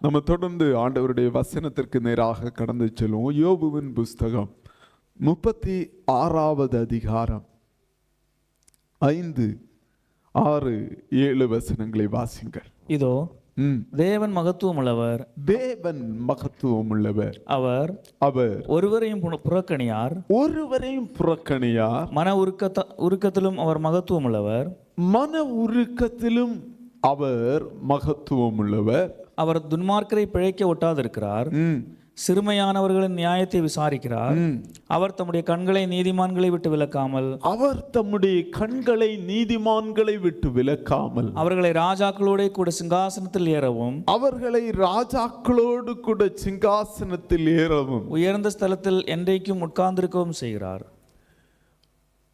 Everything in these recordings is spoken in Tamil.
நம்ம தொடர்ந்து ஆண்டவருடைய வசனத்திற்கு நேராக கடந்து செல்வோம். யோபுவின் புஸ்தகம் முப்பத்தி ஆறாவது அதிகாரம் ஐந்து ஆறு ஏழு வசனங்களை வாசிங்கள். இதோ. தேவன் மகத்துவம் உள்ளவர் தேவன் மகத்துவம் உள்ளவர் அவர் அவர் ஒருவரையும் புறக்கணியார். ஒருவரையும் புறக்கணியார். மன உருக்கத்த உருக்கத்திலும் அவர் மகத்துவம் உள்ளவர் மன உருக்கத்திலும் அவர் மகத்துவம் உள்ளவர் அவர் துன்மார்க்கரை பிழைக்க ஒட்டாதிருக்கிறார். சிறுமையானவர்களின் நியாயத்தை விசாரிக்கிறார். அவர் தம்முடைய கண்களை நீதிமான்களை விட்டு விலக்காமல். அவர் தம்முடைய கண்களை நீதிமான்களை விட்டு விலக்காமல். அவர்களை ராஜாக்களோட கூட சிங்காசனத்தில் ஏறவும். அவர்களை ராஜாக்களோடு கூட சிங்காசனத்தில் ஏறவும். உயர்ந்த ஸ்தலத்தில் என்றைக்கும் உட்கார்ந்திருக்கவும் செய்கிறார்.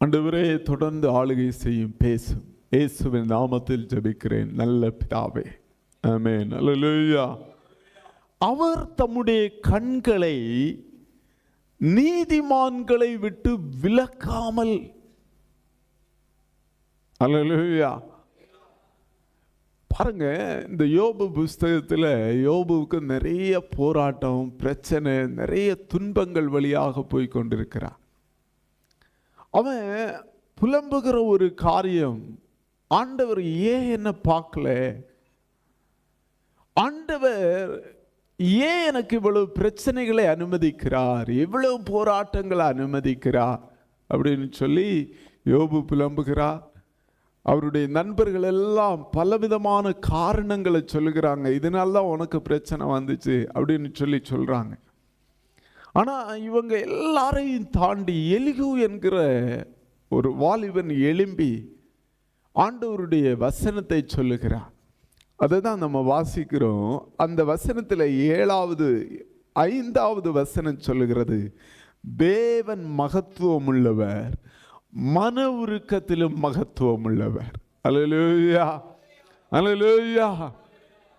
ஆண்டவரே தொடர்ந்து ஆளுகை செய்யும் பேசும். இயேசுவின் நாமத்தில் ஜெபிக்கிறேன். நல்ல பிதாவே. ஆமென். அவர் தம்முடைய கண்களை நீதிமான்களை விட்டு விலக்காமல். அல்லேலூயா. பாருங்க இந்த யோபு புஸ்தகத்தில் யோபுவுக்கு நிறைய போராட்டம் பிரச்சனை நிறைய துன்பங்கள் வழியாக போய் கொண்டிருக்கிறார் அவன் புலம்புகிற ஒரு காரியம் ஆண்டவர் ஏன் என்ன பார்க்கல? ஆண்டவர் ஏன் எனக்கு இவ்வளவு பிரச்சனைகளை அனுமதிக்கிறார்? இவ்வளவு போராட்டங்களை அனுமதிக்கிறார்? அப்படின்னு சொல்லி யோபு புலம்புகிறார். அவருடைய நண்பர்கள் எல்லாம் பலவிதமான காரணங்களை சொல்லுகிறாங்க. இதனால தான் உனக்கு பிரச்சனை வந்துச்சு அப்படின்னு சொல்லி சொல்கிறாங்க ஆனால் இவங்க எல்லாரையும் தாண்டி எலிகு என்கிற ஒரு வாலிபன் எழும்பி ஆண்டவருடைய வசனத்தை சொல்லுகிறார். அதை தான் நம்ம வாசிக்கிறோம். அந்த வசனத்தில் ஏழாவது ஐந்தாவது வசனம் சொல்லுகிறது. தேவன் மகத்துவம் உள்ளவர் மன உருக்கத்திலும் மகத்துவம் உள்ளவர் அலலூயா அலலூயா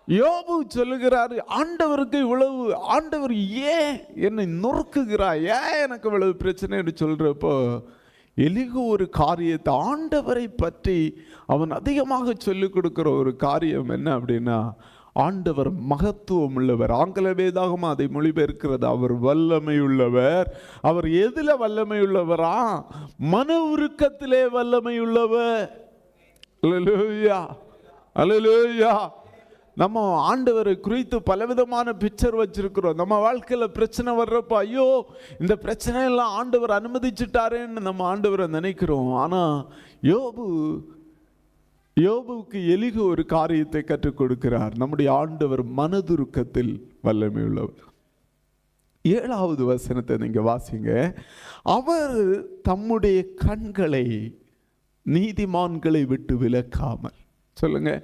யோபு சொல்லுகிறாரு ஆண்டவருக்கு இவ்வளவு ஆண்டவர் ஏன் என்னை நொறுக்குகிறா ஏன் எனக்கு இவ்வளவு பிரச்சனைன்னு சொல்கிறப்போ எலிகு ஒரு காரியத்தை ஆண்டவரை பற்றி அவன் அதிகமாக சொல்லிக் கொடுக்குற ஒரு காரியம் என்ன அப்படின்னா ஆண்டவர் மகத்துவம் உள்ளவர் ஆங்கில வேதாகமாக அதை மொழிபெயர்க்கிறது. அவர் வல்லமை உள்ளவர். அவர் எதில் வல்லமை உள்ளவரா? மன உருக்கத்திலே வல்லமை உள்ளவர். அல்லேலூயா அல்லேலூயா நம்ம ஆண்டவரை குறித்து பலவிதமான பிக்சர் வச்சுருக்குறோம். நம்ம வாழ்க்கையில் பிரச்சனை வர்றப்போ ஐயோ இந்த பிரச்சனையெல்லாம் ஆண்டவர் அனுமதிச்சுட்டாரேன்னு நம்ம ஆண்டவரை நினைக்கிறோம். ஆனால் யோபு யோபுவுக்கு எளிக ஒரு காரியத்தை கற்றுக் கொடுக்கிறார். நம்முடைய ஆண்டவர் மனதுருக்கத்தில் வல்லமை உள்ளவர். ஏழாவது வசனத்தை நீங்கள் வாசிங்க. அவர் தம்முடைய கண்களை நீதிமான்களை விட்டு விலக்காமல். சொல்லுங்கள்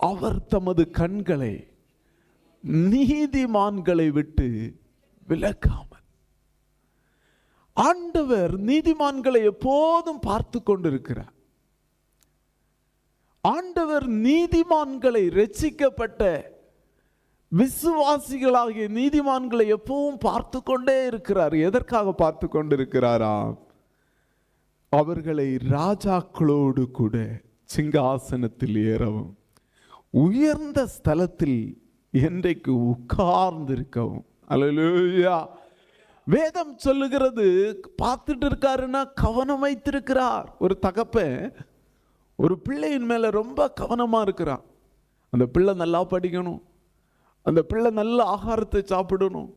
அவர் தமது கண்களை நீதிமான்களை விட்டு விலக்காமல். ஆண்டவர் நீதிமான்களை எப்போதும் பார்த்து கொண்டிருக்கிறார். ஆண்டவர் நீதிமான்களை ரட்சிக்கப்பட்ட விசுவாசிகளாகிய நீதிமான்களை எப்பவும் பார்த்து கொண்டே இருக்கிறார். எதற்காக பார்த்து கொண்டிருக்கிறாராம்? அவர்களை ராஜாக்களோடு கூட சிங்காசனத்தில் ஏறவும். உயர்ந்த ஸ்தலத்தில் என்றைக்கு உட்கார்ந்திருக்கவும். அலலூயா வேதம் சொல்லுகிறது பார்த்துட்டு இருக்காருன்னா கவனம் வைத்திருக்கிறார். ஒரு தகப்பன் ஒரு பிள்ளையின் மேலே ரொம்ப கவனமாக இருக்கிறான். அந்த பிள்ளை நல்லா படிக்கணும். அந்த பிள்ளை நல்ல ஆகாரத்தை சாப்பிடணும்.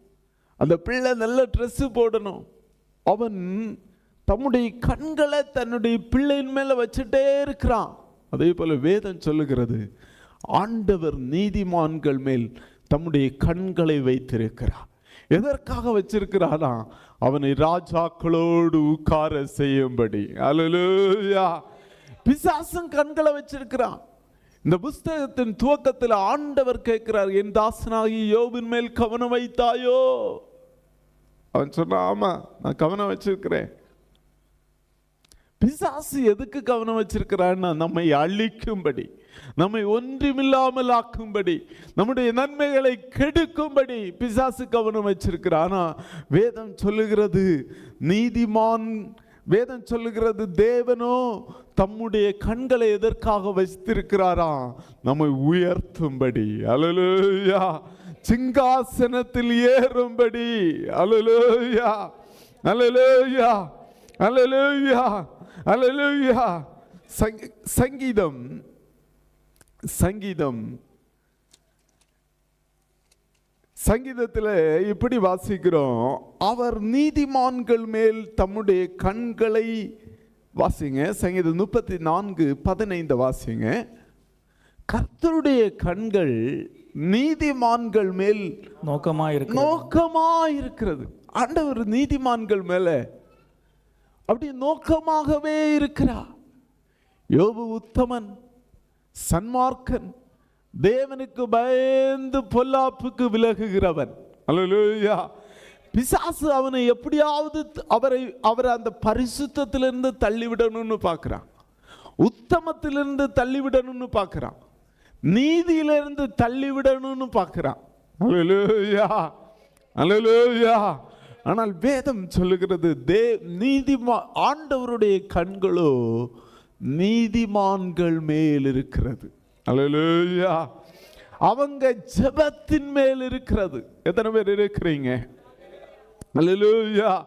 அந்த பிள்ளை நல்ல ட்ரெஸ்ஸு போடணும். அவன் தம்முடைய கண்களை தன்னுடைய பிள்ளையின் மேலே வச்சுட்டே இருக்கிறான். அதே போல் வேதம் சொல்லுகிறது ஆண்டவர் நீதிமான்கள் மேல் தம்முடைய கண்களை வைத்திருக்கிறார். எதற்காக வச்சிருக்கிறாரா அவனை ராஜாக்களோடு உட்கார செய்யும்படி. அலலூயா பிசாசும் கண்களை வச்சிருக்கிறான். இந்த புஸ்தகத்தின் துவக்கத்தில் ஆண்டவர் கேட்கிறார் என் தாசனாகி யோபின் மேல் கவனம் வைத்தாயோ? அவன் சொன்னான் ஆமா நான் கவனம் வச்சிருக்கிறேன். பிசாசு எதுக்கு கவனம் வச்சிருக்கிறான்னா நம்மை அழிக்கும்படி. நம்மை ஒன்றுமில்லாமல் ஆக்கும்படி நம்முடைய நன்மைகளை கெடுக்கும்படி பிசாசு கவனம் வச்சிருக்கிறான் ஆனால் வேதம் சொல்லுகிறது நீதிமான் வேதம் சொல்லுகிறது தேவனோ தம்முடைய கண்களை எதற்காக வைத்திருக்கிறாரா நம்மை உயர்த்தும்படி. அலலுயா சிங்காசனத்தில் ஏறும்படி. அலலுயா அலலுயா அலலுயா அலலுயா சங்கீதம். சங்கீதம். சங்கீதத்தில் இப்படி வாசிக்கிறோம். அவர் நீதிமான்கள் மேல் தம்முடைய கண்களை வாசிங்க. சங்கீதம் முப்பத்தி நான்கு பதினைந்து வாசிங்க. கர்த்தருடைய கண்கள் நீதிமான்கள் மேல் நோக்கமா இருக்கு நோக்கமா இருக்கிறது ஆண்டவர் நீதிமான்கள் மேல அப்படி நோக்கமாகவே இருக்கிறார். யோபு உத்தமன் சன்மார்க்கன் தேவனுக்கு பயந்து பொல்லாப்புக்கு விலகுகிறவன். அல்லேலூயா. பிசாசு அவனை எப்படியாவது அவரை அவரை அந்த பரிசுத்தத்திலிருந்து தள்ளிவிடணும்னு பார்க்குறான். உத்தமத்திலிருந்து தள்ளிவிடணும்னு பார்க்குறான். நீதியிலிருந்து தள்ளிவிடணும்னு பார்க்குறான். அல்லேலூயா. அல்லேலூயா. ஆனால் வேதம் சொல்லுகிறது தே நீதிமா ஆண்டவருடைய கண்களோ நீதிமான்கள் மேல் இருக்கிறது அல்லேலூயா அவங்க ஜெபத்தின் மேல் இருக்கிறது எத்தனை பேர் இருக்கிறீங்க? அல்லேலூயா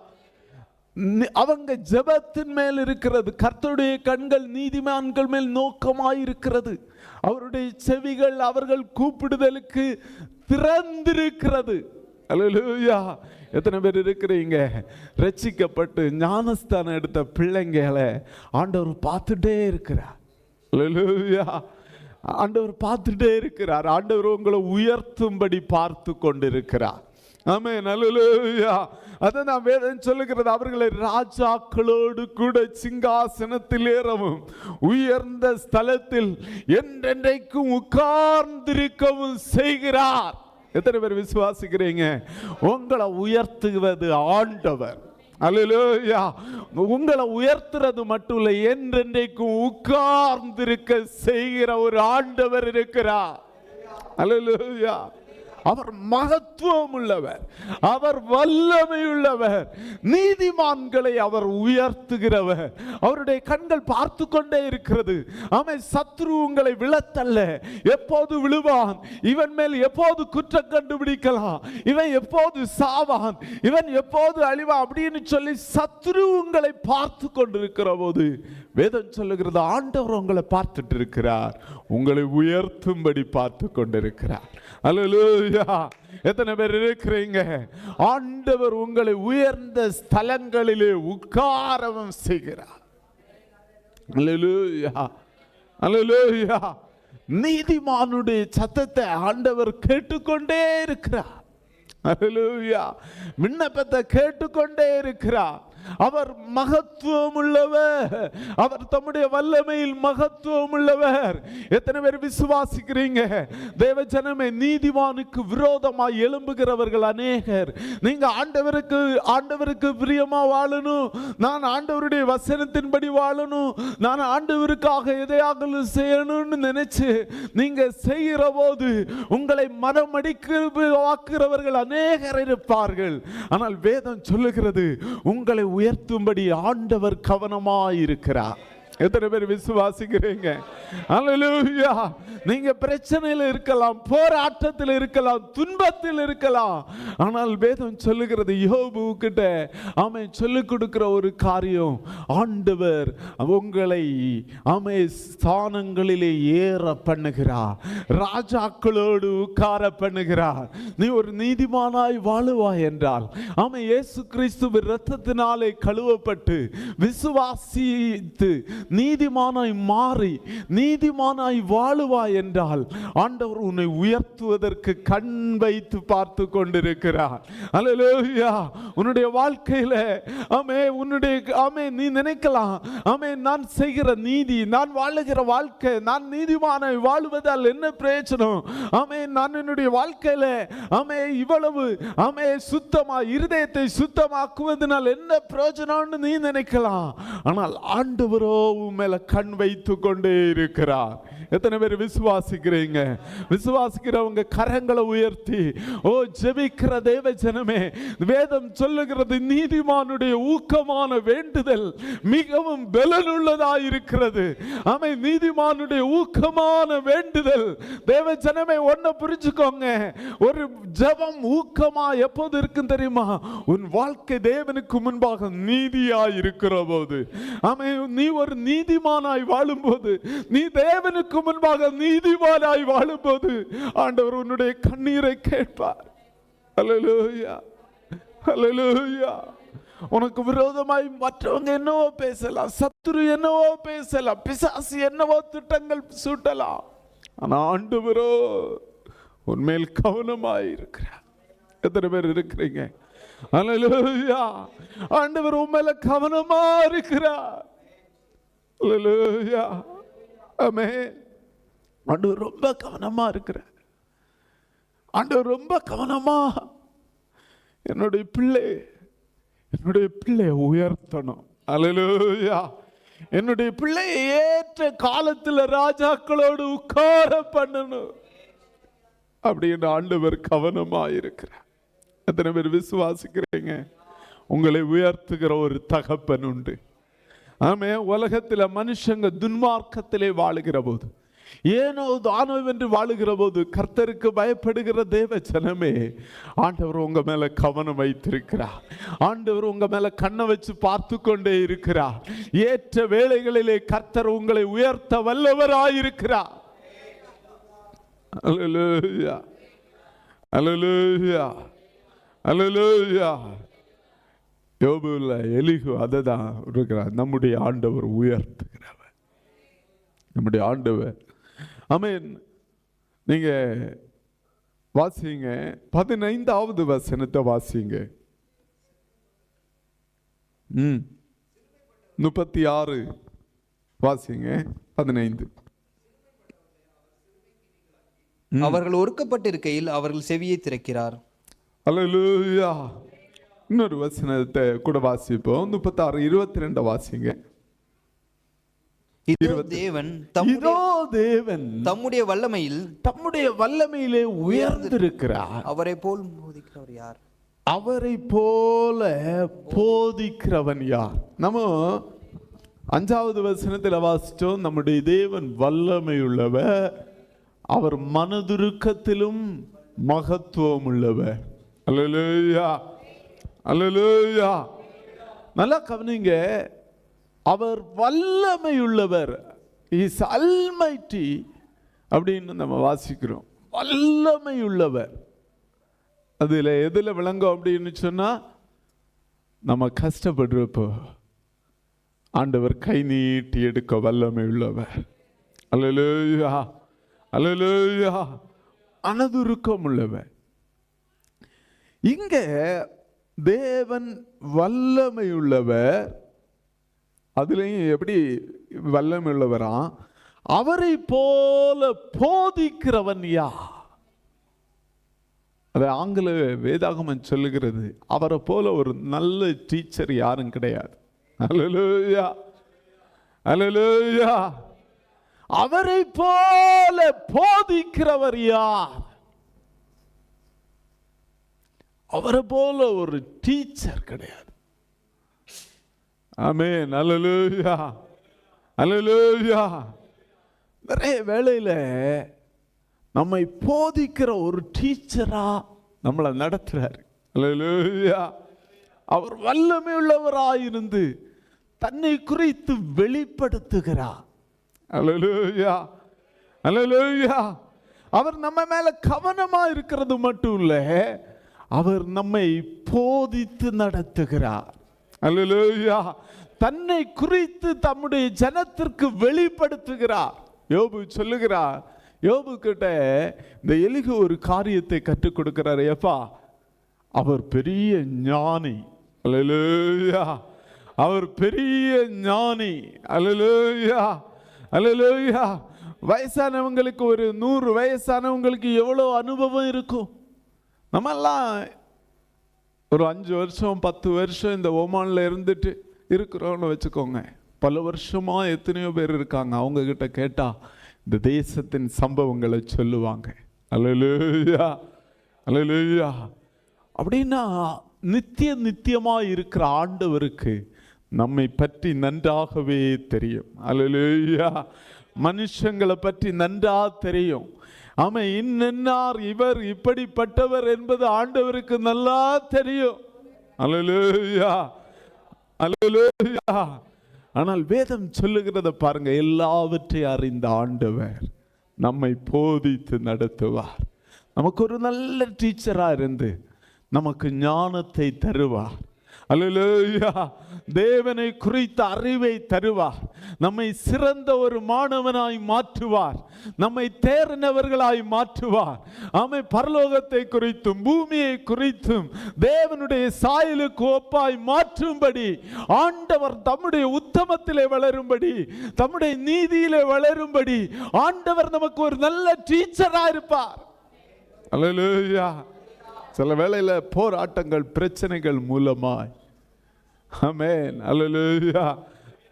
நி- அவங்க ஜெபத்தின் மேல் இருக்கிறது கர்த்தருடைய கண்கள் நீதிமான்கள் மேல் நோக்கமாய் இருக்கிறது அவருடைய செவிகள் அவர்கள் கூப்பிடுதலுக்கு திறந்திருக்கிறது. அல்லேலூயா எத்தனை பேர் இருக்கிறீங்க? ரட்சிக்கப்பட்டு ஞானஸ்தானம் எடுத்த பிள்ளைங்களை ஆண்டவர் பார்த்துட்டே இருக்கிறார். அல்லேலூயா ஆண்டவர் பார்த்துட்டே இருக்கிறார். ஆண்டவர் உங்களை உயர்த்தும்படி பார்த்து கொண்டிருக்கிறார். ஆமே நல்லலூயா அதை நான் வேதம் சொல்லுகிறது அவர்களை ராஜாக்களோடு கூட சிங்காசனத்தில் ஏறவும் உயர்ந்த ஸ்தலத்தில் என்றென்றைக்கும் உட்கார்ந்திருக்கவும் செய்கிறார். எத்தனை பேர் விசுவாசிக்கிறீங்க? உங்களை உயர்த்துவது ஆண்டவர். அல்லேலூயா. உங்களை உயர்த்துறது மட்டும் இல்லை என்றென்றைக்கும் உட்கார்ந்திருக்க செய்கிற ஒரு ஆண்டவர் இருக்கிறார். அல்லேலூயா. அவர் மகத்துவம் உள்ளவர் அவர் வல்லமை உள்ளவர் நீதிமான்களை அவர் உயர்த்துகிறவர். அவருடைய கண்கள் பார்த்து கொண்டே இருக்கிறது. அவன் சத்ரு உங்களை விழத்தல்ல. எப்போது விழுவான்? இவன் மேல் எப்போது குற்றம் கண்டுபிடிக்கலாம்? இவன் எப்போது சாவான்? இவன் எப்போது அழிவான்? அப்படின்னு சொல்லி சத்ரு உங்களை பார்த்து கொண்டிருக்கிற போது வேதம் சொல்லுகிறது ஆண்டவர் உங்களை பார்த்துட்டு இருக்கிறார். உங்களை உயர்த்தும்படி பார்த்து கொண்டிருக்கிறார். அலலூயா எத்தனை பேர் இருக்கிறீங்க? ஆண்டவர் உங்களை உயர்ந்த ஸ்தலங்களிலே உட்காரவும் செய்கிறார். அலலூயா அலலூயா நீதிமானுடைய சத்தத்தை ஆண்டவர் கேட்டுக்கொண்டே இருக்கிறார். அலலூயா விண்ணப்பத்தை கேட்டுக்கொண்டே இருக்கிறார். அவர் மகத்துவம் உள்ளவர் அவர் தம்முடைய வல்லமையில் மகத்துவம் உள்ளவர் எத்தனை பேர் விசுவாசிக்கிறீங்க? தேவ ஜனமே விரோதமாய் எழும்புகிறவர்கள் அநேகர். நீங்க ஆண்டவருக்கு ஆண்டவருக்கு பிரியமா வாழணும். நான் ஆண்டவருடைய வசனத்தின்படி வாழணும். நான் ஆண்டவருக்காக எதையாகலும் செய்யணும்னு நினைச்சு நீங்க செய்கிற போது உங்களை மனமடிக்கிறவர்கள் அநேகர் இருப்பார்கள். ஆனால் வேதம் சொல்லுகிறது உங்களை உயர்த்தும்படி ஆண்டவர் கவனமாய் இருக்கிறார் எத்தனை பேர் விசுவாசிக்கிறீங்க? அல்லேலூயா நீங்க பிரச்சனையில் இருக்கலாம் போராட்டத்தில் இருக்கலாம் துன்பத்தில் இருக்கலாம். ஆனால் வேதம் சொல்லுகிறது யோபு கிட்ட அவன் சொல்லிக் கொடுக்கிற ஒரு காரியம் ஆண்டவர் உங்களை அமை ஸ்தானங்களிலே ஏற பண்ணுகிறார் ராஜாக்களோடு உட்கார பண்ணுகிறார். நீ ஒரு நீதிமானாய் வாழுவாய் என்றால் அவன் இயேசு கிறிஸ்துவின் ரத்தத்தினாலே கழுவப்பட்டு விசுவாசித்து நீதிமானாய் மாறி நீதிமானாய் வாழுவாய் என்றால் ஆண்டவர் உன்னை உயர்த்துவதற்கு கண் வைத்து பார்த்து கொண்டிருக்கிறார். அலலோயா உன்னுடைய வாழ்க்கையில ஆமே உன்னுடைய ஆமே நீ நினைக்கலாம். ஆமே நான் செய்கிற நீதி நான் வாழுகிற வாழ்க்கை நான் நீதிமானாய் வாழுவதால் என்ன பிரயோஜனம்? ஆமே நான் என்னுடைய வாழ்க்கையில ஆமே இவ்வளவு ஆமே சுத்தமா இருதயத்தை சுத்தமாக்குவதனால் என்ன பிரயோஜனம்னு நீ நினைக்கலாம். ஆனால் ஆண்டவரோ உன் மேல கண் வைத்து கொண்டே இருக்கிறார். எத்தனை பேர் விசுவாசிக்கிறீங்க? விசுவாசிக்கிறவங்க கரங்களை உயர்த்தி ஓ ஜெபிக்கிற தேவ ஜனமே வேதம் சொல்லுகிறது நீதிமானுடைய ஊக்கமான வேண்டுதல் மிகவும் பலனுள்ளதாய் இருக்கிறது. ஆமை நீதிமானுடைய ஊக்கமான வேண்டுதல். தேவ ஜனமே ஒன்ன புரிஞ்சுக்கோங்க. ஒரு ஜெபம் ஊக்கமா எப்போது இருக்கும் தெரியுமா? உன் வாழ்க்கை தேவனுக்கு முன்பாக நீதியாய் இருக்கிற போது ஆமை நீ ஒரு நீதிமானாய் வாழும்போது நீ தேவனுக்கு முன்பாக நீதிமானாய் வாழும்போது ஆண்டவர் உன்னுடைய கண்ணீரை கேட்பார். அல்லேலூயா அல்லேலூயா உனக்கு விரோதமாய் மற்றவங்க என்னவோ பேசலாம் சத்துரு என்னவோ பேசலாம் பிசாசு என்னவோ திட்டங்கள் சூட்டலாம். ஆனா ஆண்டவரோ உன்மேல் கவனமாய் இருக்கிறார். எத்தனை பேர் இருக்கிறீங்க? அலலூயா ஆண்டவர் உண்மையில கவனமா இருக்கிறார். அலலூயா அமே ஆண்டவர் ரொம்ப கவனமா இருக்கிறார். ஆண்டவர் ரொம்ப கவனமா என்னுடைய பிள்ளை என்னுடைய பிள்ளையை உயர்த்தணும். அலலூயா என்னுடைய பிள்ளையை ஏற்ற காலத்துல ராஜாக்களோடு உட்கார பண்ணணும். அப்படின்னு ஆண்டவர் கவனமா இருக்கிறார். எத்தனை பேர் விசுவாசிக்கிறீங்க? உங்களை உயர்த்துகிற ஒரு தகப்பன் உண்டு. ஆமே உலகத்தில் மனுஷங்க துன்மார்க்கத்திலே வாழுகிற போது ஏனோ தானோ என்று வாழுகிற போது கர்த்தருக்கு பயப்படுகிற தேவ ஜனமே ஆண்டவர் உங்க மேல கவனம் வைத்திருக்கிறார் ஆண்டவர் உங்க மேல கண்ணை வச்சு பார்த்து கொண்டே இருக்கிறார் ஏற்ற வேளைகளிலே கர்த்தர் உங்களை உயர்த்த வல்லவராயிருக்கிறார் அல்லேலூயா அல்லேலூயா அல்லேலூயா யோபுல எலிகு அதை தான் இருக்கிறார். நம்முடைய ஆண்டவர் உயர்த்துகிறவர். நம்முடைய ஆண்டவர் ஆமென். நீங்க வாசிங்க. பதினைந்தாவது வசனத்தை வாசிங்க. ம். முப்பத்தி ஆறு வாசிங்க. பதினைந்து. அவர்கள் ஒடுக்கப்பட்டிருக்கையில் அவர்கள் செவியை திறக்கிறார். அல்லேலூயா. இன்னொரு வசனத்தை கூட வாசிப்போம். முப்பத்தாறு இருபத்தி ரெண்டு வாசிங்க. இதோ தேவன் தம்முடைய இதோ தேவன் தம்முடைய வல்லமையில் தம்முடைய வல்லமையிலே உயர்ந்திருக்கிறார். அவரை போல் போதிக்கிறவர் யார்? அவரை போல போதிக்கிறவன் யார்? நம்ம அஞ்சாவது வசனத்தில் வாசிச்சோம் நம்முடைய தேவன் வல்லமை உள்ளவர் அவர் மனதுருக்கத்திலும் மகத்துவம் உள்ளவர் அல்லேலூயா. அல்லேலூயா. நல்லா கவனிங்க அவர் வல்லமையுள்ளவர். இஸ் அல்மைட்டி அப்படின்னு நம்ம வாசிக்கிறோம். வல்லமை உள்ளவர் அதில் எதில் விளங்கும் அப்படின்னு சொன்னால் நம்ம கஷ்டப்படுறப்போ ஆண்டவர் கை நீட்டி எடுக்க வல்லமை உள்ளவர் அலலோயா அலலோயா அனதுருக்கம் உள்ளவர் இங்கே தேவன் வல்லமை உள்ளவர் அதுலேயும் எப்படி வல்லமை உள்ளவரா அவரை போல போதிக்கிறவன் யா அதை ஆங்கில வேதாகமம் சொல்லுகிறது அவரை போல ஒரு நல்ல டீச்சர் யாரும் கிடையாது. அலலூயா அலலூயா அவரை போல போதிக்கிறவர் யார்? அவரை போல ஒரு டீச்சர் கிடையாது. ஆமென். அல்லேலூயா. அல்லேலூயா. நிறைய வேலையில் நம்மை போதிக்கிற ஒரு டீச்சராக நம்மளை நடத்துகிறார் அல்லேலூயா. அவர் வல்லமை உள்ளவராயிருந்து தன்னை குறித்து வெளிப்படுத்துகிறார் அல்லேலூயா. அல்லேலூயா. அவர் நம்ம மேலே கவனமாக இருக்கிறது மட்டும் இல்லை அவர் நம்மை போதித்து நடத்துகிறார். அல்லா தன்னை குறித்து தம்முடைய ஜனத்திற்கு வெளிப்படுத்துகிறார். யோபு சொல்லுகிறார். யோபு கிட்ட இந்த எலிகு ஒரு காரியத்தை கற்றுக் கொடுக்கிறார் எப்பா அவர் பெரிய ஞானி. அல்லேலூயா அவர் பெரிய ஞானி. அல்லேலூயா அல்லேலூயா வயசானவங்களுக்கு ஒரு நூறு வயசானவங்களுக்கு எவ்வளோ அனுபவம் இருக்கும்? நம்மெல்லாம் ஒரு அஞ்சு வருஷம் பத்து வருஷம் இந்த ஒமானில் இருந்துட்டு இருக்கிறோன்னு வச்சுக்கோங்க. பல வருஷமாக எத்தனையோ பேர் இருக்காங்க. அவங்கக்கிட்ட கேட்டால் இந்த தேசத்தின் சம்பவங்களை சொல்லுவாங்க. அல்லேலூயா அல்லேலூயா அப்படின்னா நித்திய நித்தியமாக இருக்கிற ஆண்டவருக்கு நம்மை பற்றி நன்றாகவே தெரியும். அல்லேலூயா மனுஷங்களை பற்றி நன்றாக தெரியும். ஆமாம் இன்னென்னார் இவர் இப்படிப்பட்டவர் என்பது ஆண்டவருக்கு நல்லா தெரியும். அலலுயா அலலுயா ஆனால் வேதம் சொல்லுகிறத பாருங்க எல்லாவற்றையும் அறிந்த ஆண்டவர் நம்மை போதித்து நடத்துவார். நமக்கு ஒரு நல்ல டீச்சராக இருந்து நமக்கு ஞானத்தை தருவார். அல்லேலூயா தேவனை குறித்த அறிவை தருவார் நம்மை சிறந்த ஒரு மாணவனாய் மாற்றுவார். நம்மை தேர்ந்தவர்களாய் மாற்றுவார். ஆமை பரலோகத்தை குறித்தும் பூமியை குறித்தும் தேவனுடைய சாயலுக்கு ஒப்பாய் மாற்றும்படி ஆண்டவர் தம்முடைய உத்தமத்திலே வளரும்படி தம்முடைய நீதியிலே வளரும்படி ஆண்டவர் நமக்கு ஒரு நல்ல டீச்சராக இருப்பார். அல்லேலூயா சில வேளையில் போராட்டங்கள் பிரச்சனைகள் மூலமாய். ஆமென். அல்லேலூயா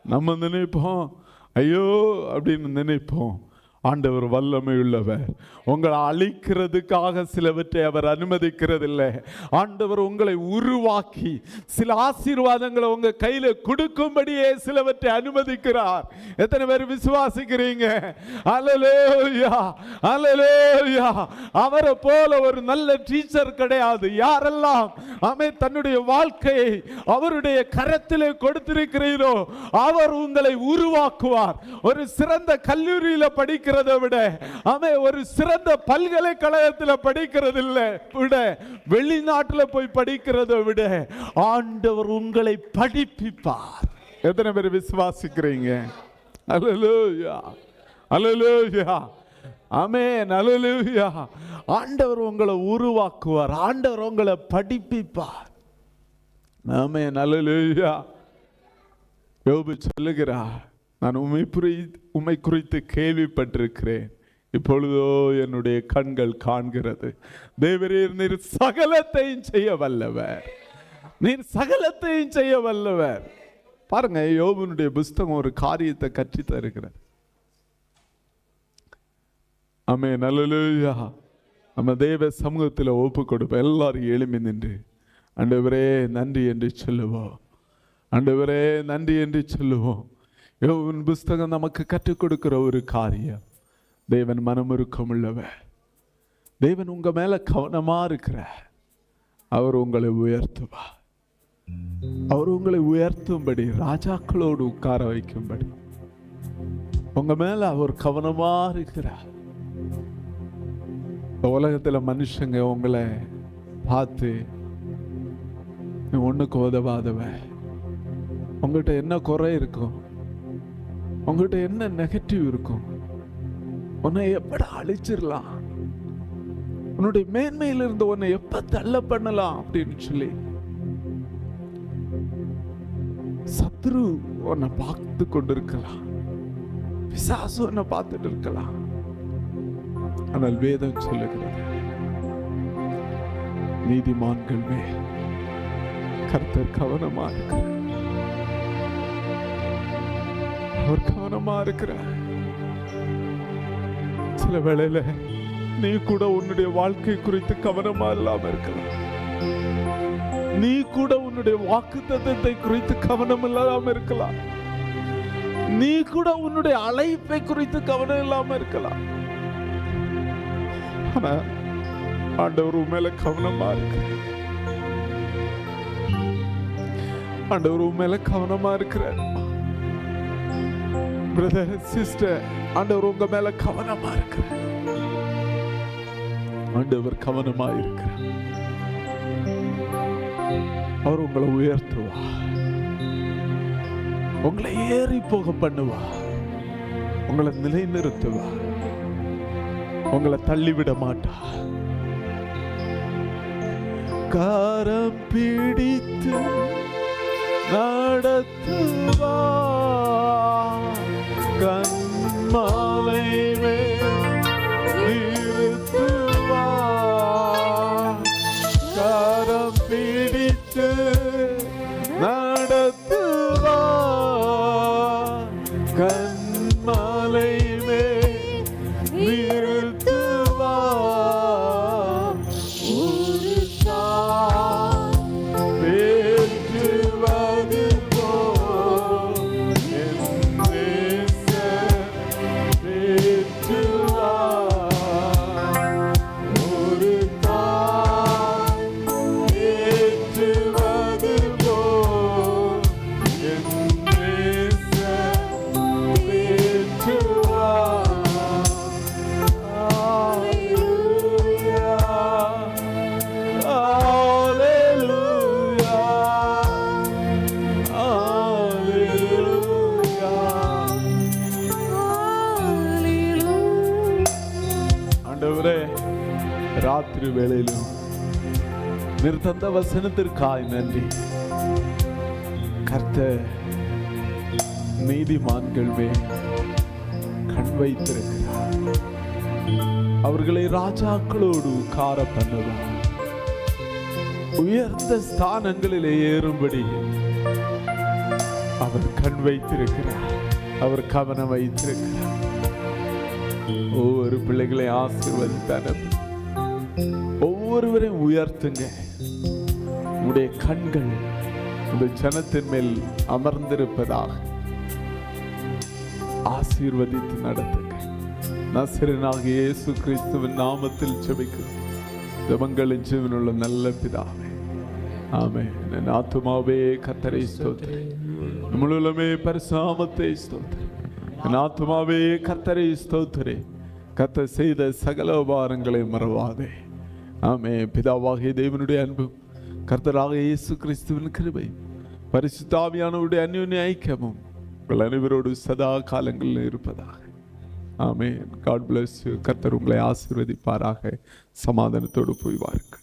நம்ம நினைப்போம். ஐயோ அப்படின்னு நினைப்போம். ஆண்டவர் வல்லமை உள்ளவர் உங்களை அழிக்கிறதுக்காக சிலவற்றை அவர் அனுமதிக்கிறதில்லை. ஆண்டவர் உங்களை உருவாக்கி சில ஆசீர்வாதங்களை உங்க கையில கொடுக்கும்படியே சிலவற்றை அனுமதிக்கிறார். எத்தனை பேர் விசுவாசிக்கிறீங்க? அல்லேலூயா அலலேயா அவரை போல ஒரு நல்ல டீச்சர் கிடையாது. யாரெல்லாம் அமை தன்னுடைய வாழ்க்கையை அவருடைய கரத்திலே கொடுத்திருக்கிறீரோ அவர் உங்களை உருவாக்குவார். ஒரு சிறந்த கல்லூரியில படிக்கிறதை விட அவன் ஒரு சிறந்த பல்கலைக்கழகத்தில் படிக்கிறது இல்லை விட வெளிநாட்டுல போய் படிக்கிறதை விட ஆண்டவர் உங்களை படிப்பிப்பார். எத்தனை பேர் விசுவாசிக்கிறீங்க? அலலூயா அலலூயா அமே அல்லேலூயா ஆண்டவர் உங்களை உருவாக்குவார். ஆண்டவர் உங்களை படிப்பிப்பார். அமே நலலூயா யோபு சொல்லுகிறார். நான் உண்மை புரி உண்மை குறித்து கேள்விப்பட்டிருக்கிறேன். இப்பொழுதோ என்னுடைய கண்கள் காண்கிறது. தேவரீர் நீர் சகலத்தையும் செய்ய வல்லவர். நீர் சகலத்தையும் செய்ய வல்லவர். பாருங்க யோபனுடைய புஸ்தகம் ஒரு காரியத்தை கற்றி தருகிறது. ஆமே நல்லலுயா நம்ம தேவ சமூகத்தில் ஒப்பு கொடுப்போம். எல்லாரும் எழுமி நின்று அண்டவரே நன்றி என்று சொல்லுவோம். அண்டவரே நன்றி என்று சொல்லுவோம். யோவின் புஸ்தகம் நமக்கு கற்றுக் கொடுக்கிற ஒரு காரியம். தேவன் மனமுருக்கம் உள்ளவர் தேவன் உங்க மேல கவனமா இருக்கிற அவர் உங்களை உயர்த்துவா அவர் உங்களை உயர்த்தும்படி ராஜாக்களோடு உட்கார வைக்கும்படி. உங்க மேல அவர் கவனமா இருக்கிறார். இந்த உலகத்துல மனுஷங்க உங்களை பார்த்து நீ ஒண்ணுக்கு உதவாதவ. உங்ககிட்ட என்ன குறை இருக்கும் உங்கள்கிட்ட என்ன நெகட்டிவ் இருக்கும்? உன்னை எப்படா அழிச்சிடலாம்? உன்னுடைய மேன்மையில இருந்து உன்னை எப்ப தள்ள பண்ணலாம் அப்படின்னு சொல்லி. சத்ரு உன்னை பார்த்து கொண்டிருக்கலாம். பிசாசு உன்னை பார்த்துட்டு இருக்கலாம். ஆனால் வேதம் சொல்லுகிறது நீதிமான்கள் மேல் கர்த்தர் கவனமா இருக்கிறார். அவர் கவனமா இருக்கிறார் சில வேளையில நீ கூட உன்னுடைய வாழ்க்கை குறித்து கவனமா இல்லாம இருக்கலாம் நீ கூட உன்னுடைய வாக்கு தத்துவத்தை குறித்து கவனம் இல்லாம இருக்கலாம். நீ கூட உன்னுடைய அழைப்பை குறித்து கவனம் இல்லாம இருக்கலாம். ஆனா ஆண்டவர் உன் மேல கவனமா இருக்கு. ஆண்டவர் உன் மேல கவனமா இருக்கிறார். பிரதர் சிஸ்டர் ஆண்டவர் உங்க மேல கவனமா இருக்கிற ஆண்டவர் கவனமா இருக்கிற அவர் உங்களை உயர்த்துவா உங்களை ஏறி போக பண்ணுவா உங்களை நிலைநிறுத்துவா உங்களை தள்ளிவிட மாட்டா காரம் பிடித்து நடத்துவா கண்மாலை ராத்திரி வேளையிலும் நீர் வசனத்திற்காய் நன்றி. கர்த்த நீதிமான்கள் மேல் கண் வைத்திருக்கிறார். அவர்களை ராஜாக்களோடு உட்கார பண்ணுவார் உயர்ந்த ஸ்தானங்களிலே ஏறும்படி அவர் கண் வைத்திருக்கிறார். அவர் கவனம் வைத்திருக்கிறார். ஒவ்வொரு பிள்ளைகளை ஆசீர்வதித்தான உயர்த்துங்க. உடைய கண்கள் இந்த ஜனத்தின் மேல் அமர்ந்திருப்பதாக ஆசீர்வதித்து நடத்துங்க. நசிரனாக இயேசு கிறிஸ்துவின் நாமத்தில் ஜெபிக்கிறோம். ஜபங்களின் ஜீவனுள்ள நல்ல பிதாவே ஆமே என் ஆத்துமாவே கத்தரை ஸ்தோத்திரே முழுலமே பரிசாமத்தை ஸ்தோத்திரே என் ஆத்துமாவே கத்தரை ஸ்தோத்திரே கத்த செய்த சகல உபாரங்களை மறவாதே. ஆமே பிதாவாகிய தேவனுடைய அன்பும் கர்த்தராக இயேசு கிறிஸ்துவின் கிருபை பரிசுத்தாவியானவருடைய அந்யுன்ய ஐக்கியமும் உங்கள் அனைவரோடு சதா காலங்களில் இருப்பதாக. ஆமே காட் பிளஸ் கர்த்தர் உங்களை ஆசீர்வதிப்பாராக. சமாதானத்தோடு போய் வாருங்கள்.